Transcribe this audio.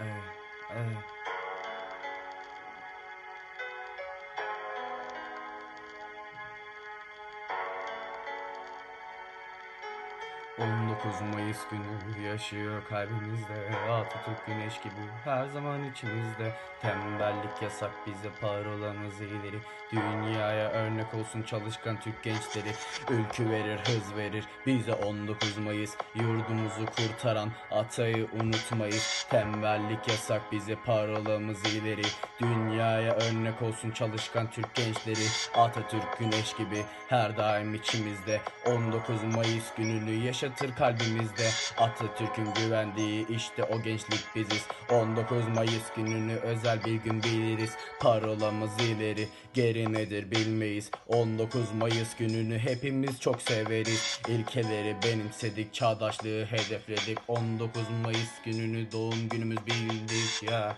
Uh. ...19 Mayıs günü yaşıyor kalbimizde Atatürk güneş gibi her zaman içimizde. Tembellik yasak bize parolamız ileri Dünyaya örnek olsun çalışkan Türk gençleri. Ülkü verir hız verir bize 19 Mayıs. Yurdumuzu kurtaran atayı unutmayız. Tembellik yasak bize parolamız ileri Dünyaya örnek olsun çalışkan Türk gençleri. Atatürk güneş gibi her daim içimizde. 19 Mayıs gününü yaşatır kalbimizde Atatürk'ün güvendiği işte o gençlik biziz. 19 Mayıs gününü özel bir gün biliriz. Parolamız ileri geri nedir bilmeyiz. 19 Mayıs gününü hepimiz çok severiz. İlkeleri benimsedik çağdaşlığı hedefledik. 19 Mayıs gününü doğum günümüz bildik ya